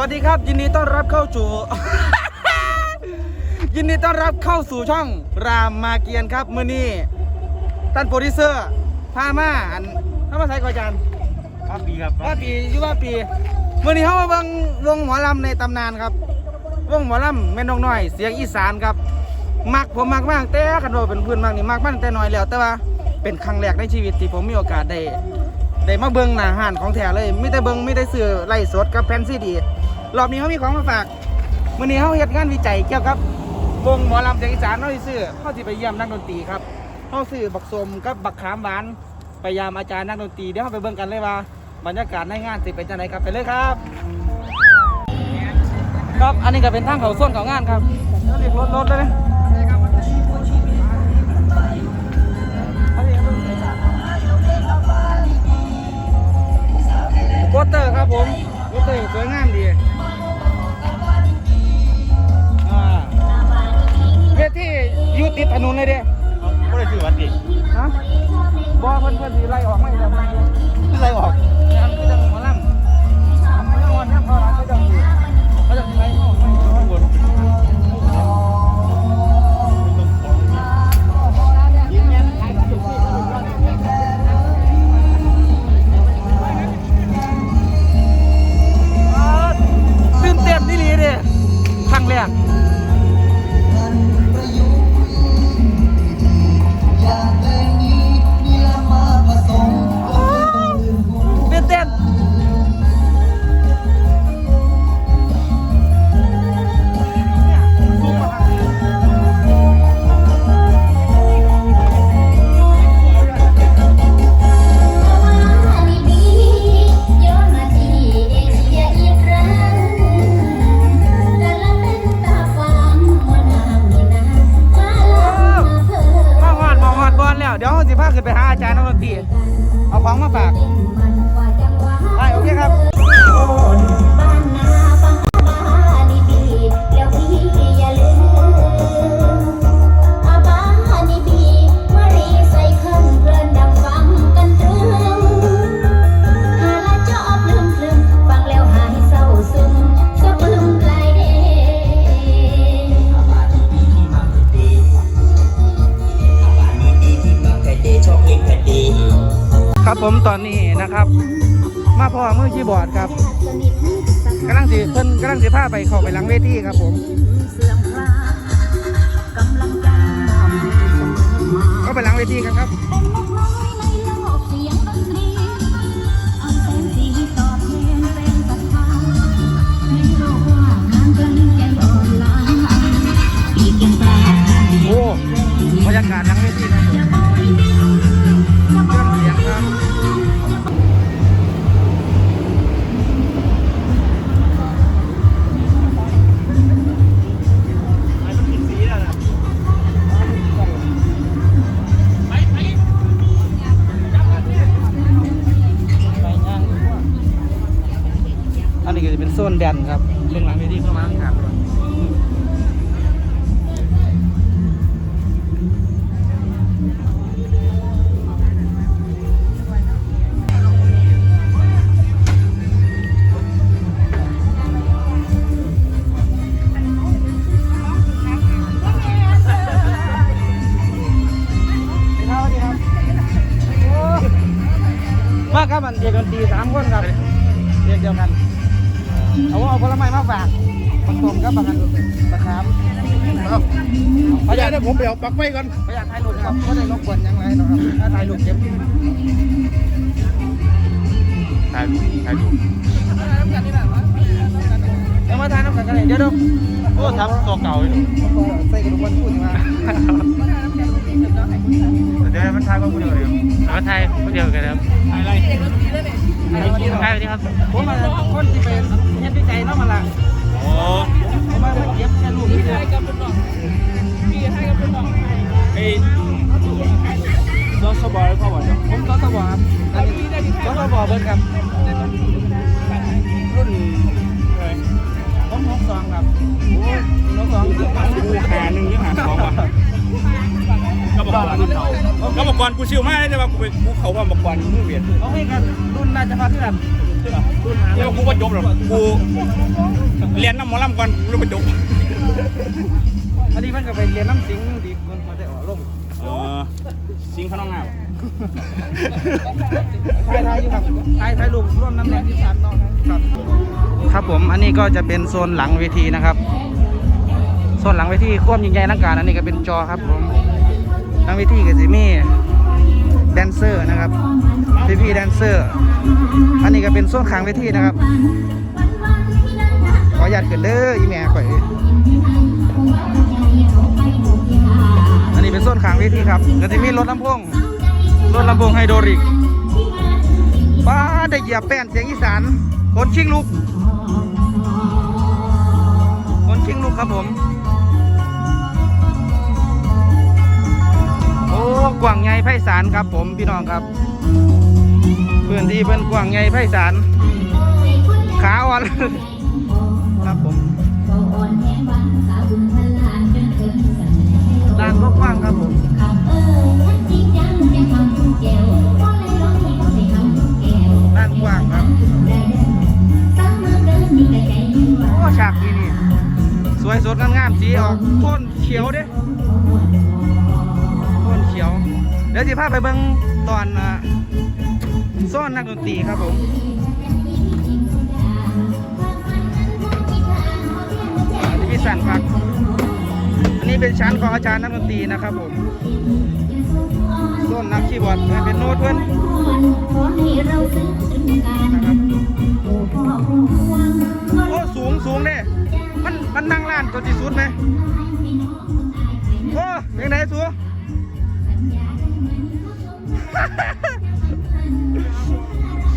วัสดีครับ ยินดีต้อนรับเข้าสู่ยินดีต้อนรับเข้าสู่ช่องรามมาเกียนครับมื้อนี้ท่านโปรดิวเซอร์พามาอันพามาใส่ก่อนจานครับปีครับว่าปีอยู่ว่าปีมื้อนี้เฮามาเบิ่งวงหมอลำในตำนานครับ วงหมอลำแม่นกน้อย เสียงอีสานครับมักผมมักมากแต่คันว่าเป็นเพื่อนมากนี่มักมันแต่น้อยแล้ว แต่ว่าเป็นครั้งแรกในชีวิตที่ผมมีโอกาสได้ได้มาเบิ่งหน้าห้านของแท้เลยมีแต่เบิ่งมีแต่ซื้อไล่สดกับแผ่นซีดี รอบนี้เขามีของมาฝากมื้อนี้เขาเฮ็ดงานวิจัยเกี่ยวกับวงหมอลำเสียงอีสานเขาสิซื้อเขาสิไปเยี่ยมนักดนตรีครับเขาซื้อบักสมกับบักขามหวานไปยามอาจารย์นักดนตรีเดี๋ยวเราไปเบิ่งกันเลยว่าบรรยากาศในงานสิเป็นจังไดครับไปเลยครับ ครับอันนี้ก็เป็นทางเขาส่วนของงานครับแล้วเรียกรถรถเลยนะโปสเตอร์ครับผม รถเตอร์สวยงามดีอ่าเวทีอยุติดถนนเลยเด้ก็ได้ชื่อวัดดิฮะบอเพิ่นเพิ่นสิไล่ออกไม่ได้ไล่ได้อะไรออกทำคือจังหมอลำทำคือจังวันนี้เขาร้านเขาจะอยู่เขาจะไล่ออก พอมือคีย์บอร์ดครับกำลังสิเพิ่นกำลังสิพาไปเข้าไปหลังเวทีครับผมเข้าไปหลังเวทีกันครับโอ้บรรยากาศหลังเวทีครับ นี้ก็จะเป็นโซนแดนครับเบื้องหลังเวทีเข้ามาครับมาครับมันเด็กดนตรีสามคนครับเด็กเดียวกัน เอาเอาผลไม้มาฝากผสมกับบางอันตะขามครับอาจารย์เนี่ยผมไปเอาปลั๊กไฟก่อนประหยัดถ่ายรูปนะครับก็ได้รบกวนหยังไงนะครับถ้าถ่ายรูปเก็บถ่ายถ่ายรูปเอามาถ่ายน้ำกันกันเลยเดี๋ยวดูโอ้ทำตัวเก่าเลยใส่กระดูกวันพูดมาเดี๋ยวมันถ่ายก็คนเดียวเลย มาไทยคนเดียวกันครับถ่ายอะไรไทยนี่ครับ ผมมาคนที่เป็นเฮ็ดวิจัยเนาะมาละโอ้ผมมาเก็บแค่รูปนี่เลยไอ้ซอสบอยพ่อบอกเนาะผมก็สวครับอันนี้ก็สวเบิร์ดครับ รุ่นผมหกสองครับโอ้ยหกสองกูหาหนึ่งยังหาสองว่ะก็ บอกก่อนก็บอกก่อนกูชิวมากเลยแต่ว่ากูไปกูเขาว่าบอกก่อนมือเวียนโอเคครับรุ่นน่าจะพักที่แบบเดี๋ยวกูว่าจบหรอกกูเรียนน้ำหมอลำก่อนกูเลยมาจบอันนี้มันก็ไปเรียนน้ำสิงดีคนมาได้ออกลงเออสิงห์พน้องงามถ่ายถ่ายอยู่ครับถ่ายถ่ายรูปร่วมน้ำแดงที่สันเนาะครับครับผมอันนี้ก็จะเป็นโซนหลังเวทีนะครับ โซนหลังเวทีควบยิงใหญ่นักการอันนี้ก็เป็นจอครับผม หลังเวทีก็จะมีแดนเซอร์นะครับพี่พี่แดนเซอร์ อันนี้ก็เป็นโซนขางเวทีนะครับ ขออนุญาตขึ้นเด้ออีแม่ข่อย อันนี้เป็นโซนขางเวทีครับก็จะมีรถลำโพงรถลำโพงไฮโดริกป้าได้เหยียบแป้นเสียงอีสานคนชิงลูกคนชิงลูกครับผม กว่างใหญ่ไพศาลครับ ผมพี่น้องครับพื้นที่เป็นกว่างใหญ่ไพศาลขาอ่อนครับผมลานก็กว้างครับผมลานกว้างครับโอ้ฉากที่นี่สวยสดงามๆสีออกโทนเขียวเด้ ดี๋ยวจะพาไปเบิ่งตอนซ่อนนักดนตรีครับผมพี่สันครับอันนี้เป็นชั้นของอาจารย์นักดนตรีนะครับผมต้นนักคีย์บอร์ดเป็นโน้ตเพื่อนโอ้สูงสูงเด้มันมันนั่งล้านตัวที่สุดไหมโอ้เป็นไงสูง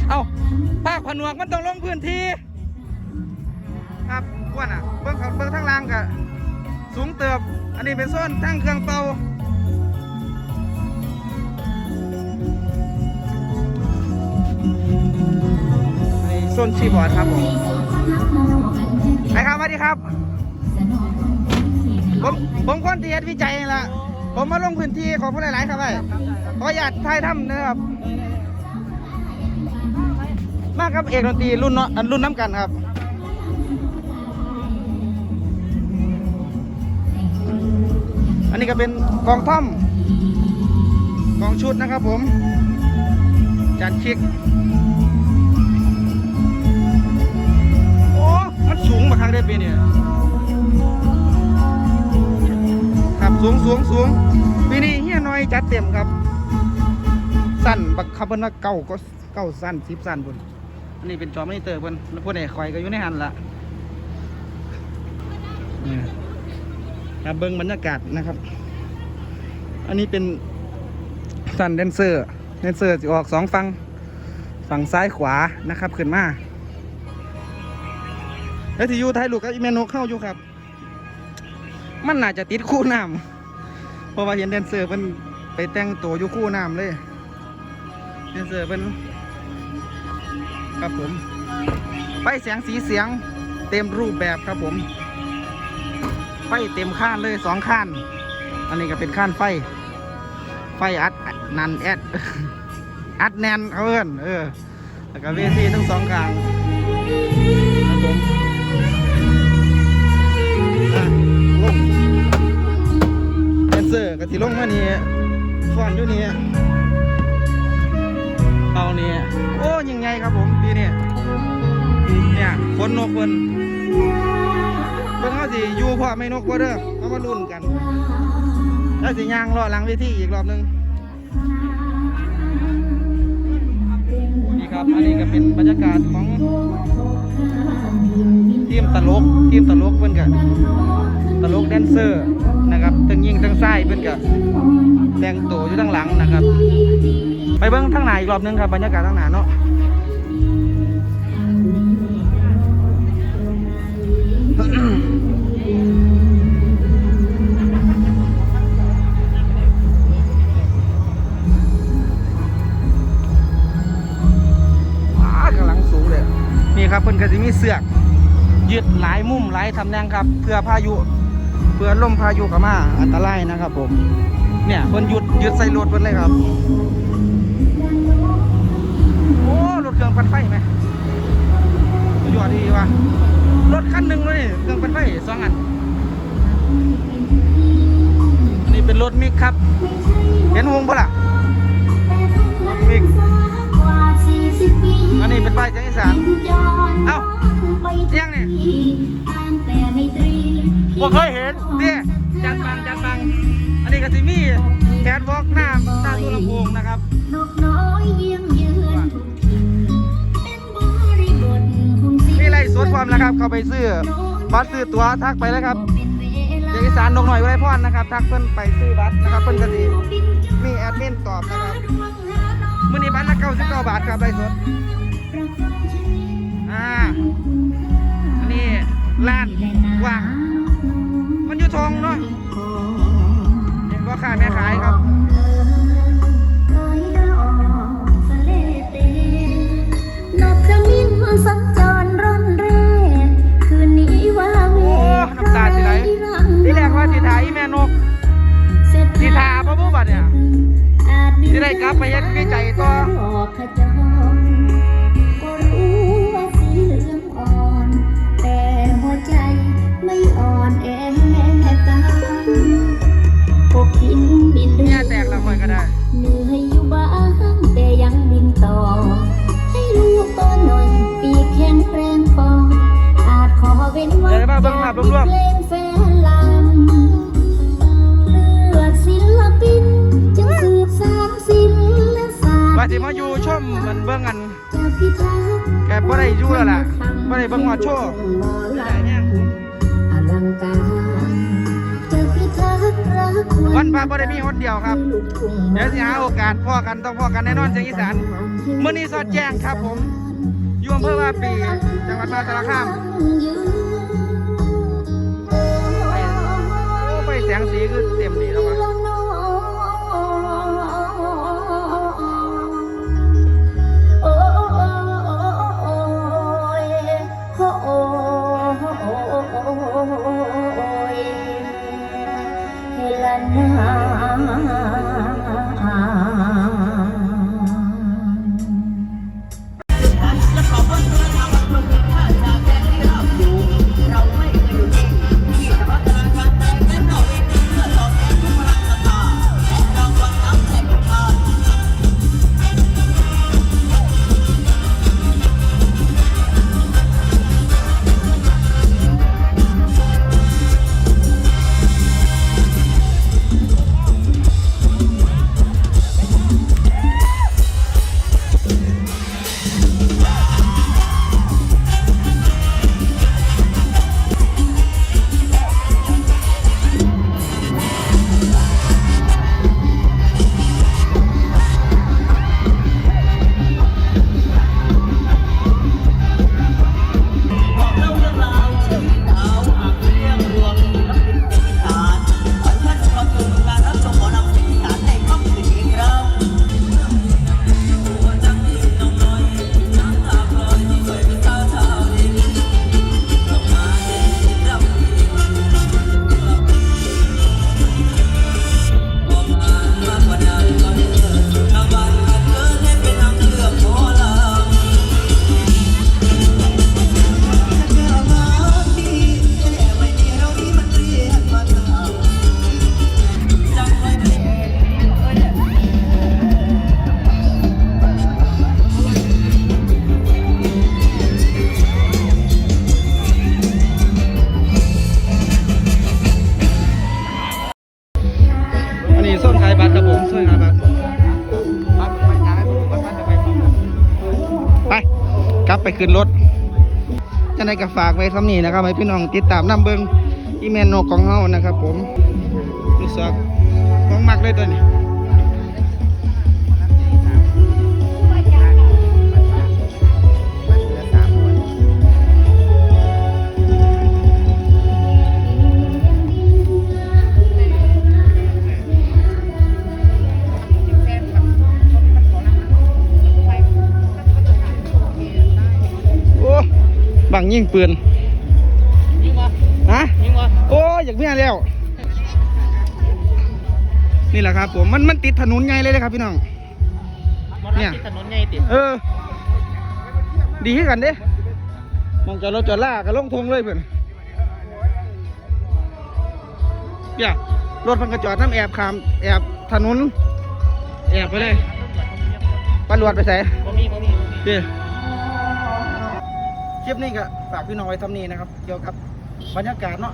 เอาภาคผนวกมันต้องลงพื้นที่ ครับอ้วนอะ เบื้องเขาเบื้องทางล่างกะสูงเติบ อันนี้เป็นโซนทั้งเครื่องเป่าโซนชีบอร์ดครับผมไอ้ครับสวัสดีครับ ผมผมคนที่เฮ็ดวิจัยนี่ละ ผมมาลงพื้นที่ของผู้หลายๆครับไอ้ขออนุญาตถ่ายทำนะครับ มากับเอกดนตรีรุ่นเนาะอันรุ่นน้ำกันครับอันนี้ก็เป็นกองท่อมกองชุดนะครับผมจานชิก สูงสูงปีนี้เฮียน้อยจัดเต็มครับ สั้นบักคับเพิ่นาเก้าก็เก้าสั้นสิบสั้นพุ่นอันนี้เป็นจอมอนิเตอร์เพิ่นแล้วพวกนี้คอยก็อยู่ในหันละนี่ครับเบิ้งบรรยากาศนะครับ อันนี้เป็นสั้นแดนเซอร์แดนเซอร์จะออกสองฝั่งฝั่งซ้ายขวานะครับขึ้นมาแล้วที่อยู่ท้ายลูกก็อีเมนกเข้าอยู่ครับ มันน่าจะติดคู่น้ำ เพราะว่าเห็นแดนเซอร์มันไปแต่งตัวอยู่คู่น้ำเลยแดนเซอร์เป็นครับผม ไฟเสียงสีเสียงเต็มรูปแบบครับผม ไฟเต็มข้านเลยสองข้าน อันนี้ก็เป็นข้านไฟ ไฟอัดนันแอดอัดแนนเขาเอิ้นเออแล้วก็เวทีทั้งสองข้าง ลงมานี่ฟอนอยู่นี่เอาเนี่ยโอ้ยังไงครับผมปีนี้เนี่ยคนนกคนเพิ่งเขาสิอยู่พ่อไม่นกก็เด้อเอามาลุ้นกันแล้วสิยางรอหลังเวทีอีกรอบหนึงนี่ครับ อันนี้ก็เป็นบรรยากาศของ ตลกทีมตลกเพื่อนกันตลกแดนเซอร์นะครับทั้งยิงทั้งไส้เพื่อนกันแต่งตัวอยู่ทั้งหลังนะครับ ไปเบิ้งทางหนอีกรอบหนึงครับบรรยากาศทางหนาเนาะว้ากำลังสูงเลยนี่ครับเพิ่นก็จะมีเสือก ยึดหลายมุมหลายตำแหนงครับ เพื่อพายุ เพื่อล่มพายุกับมาอันตรายนะครับผม เนี่ยคนหยุดยึดใส่รถเพิ่นเลยครับโอ้รถเครื่องปั่นไฟไหมยอดดีวะรถคันหนึ่งเลยเครื่องปั่นไฟสองอันนี่เป็นรถมิกครับ เห็นวงปะล่ะรถมิกอันนี้เป็นป้ายจางอีสานเอ้า ยังเนี่ยบ่เคยเห็นเนี่ยจัดบังจัดบัง อันนี้ก็สิมีแคทวอล์กหน้าหน้าตู้ลำโพงนะครับนกน้อยเยี่ยมเยือนทุกถิ่นเป็นบริบทของสิ่งมีไรสดความนะครับ เข้าไปซื้อบัตรซื้อตั๋วทักไปเลยครับเป็นเวลาเสียงอีสานนกหน่อยไว้พรนะครับ ทักเพิ่นไปซื้อบัตรนะครับเพิ่นก็สิมีแอดมินตอบนะครับมื้อนี้บัตรละ99บาทครับไรสด อ่าอันนี้ร้านว่าง มันอยู่ทองเนาะเห็นพ่อค้าแม่ขายครับนกขมิ้นสัญจรร่อนเร่คืนนี้ว่าเวโอ้น้ำตาสิไหลที่แรกว่าสิถ่ายอีแม่นกสิทาบ่บู้บัดเนี่ยสิได้กลับไปเฮ็ดวิจัยต่อ ว่าสิมาอยู่ชมมันเบิ่งกันแกบ่ได้อยู่แล้วล่ะบ่ได้เบิ่งฮอดโชว์หมอไม่ลได้เนี่ยำอลังการจะพิทักษ์รักวันพระบ่ได้มีคนเดียวครับ เดี๋ยวสิหาโอกาสพ่อกันต้องพ่อกันแน่นอนเสียงอีสานมื้อนี้สอดแจ้งครับผมอยู่อำเภอว่าปีจังหวัดมหาสารคามโอ้ไฟแสงสีคือเต็มดีแล้ววะ มีส้นขายบัตรครับผมส้นขายบัตรบัตไปขายบัตรบัตรจะไปกลับไปขึ้นรถจะได้ก็ฝากไว้สำนี่นะครับให้พี่น้องติดตามน้ำเบิงอีเมนโนของเฮานะครับ ผมรู้สึกของมักเลยตัวนี้ ยิงปืนยิงวะฮะยิงวะโอ้ยอยากเมียแล้ว นี่แหละครับผมมันมันติดถนนไงเลยนะครับพี่น้องมอเนี่นัยที่ถนนใหญ่ติดเออ ดีขึ้นกันเด้มองจอดรถจอดล่าก็ลงทงเลยเพื่อนเปียรถเพันกระจอดน้ำแอบขามแอบถนนแอบไปเลยตำรวจไปใส่บ่มีบ่มีบ่มีพี่ คลิปนี้ก็ฝากพี่น้องไว้ทำนี้นะครับ เกี่ยวกับบรรยากาศเนาะ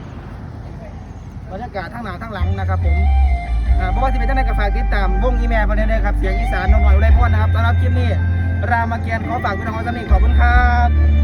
บรรยากาศทั้งหน้าทั้งหลังนะครับ ผมอ่าเพราะว่าที่เป็นตั้งแต่กับฝากติดตามวงอีแมลพอดีเลยครับเสียงอีสานน้องหน่อยอุไรพรนะครับสำหรับคลิปนี้รามเกียรติขอฝากพี่น้องไว้ทำนี้ขอบคุณครับ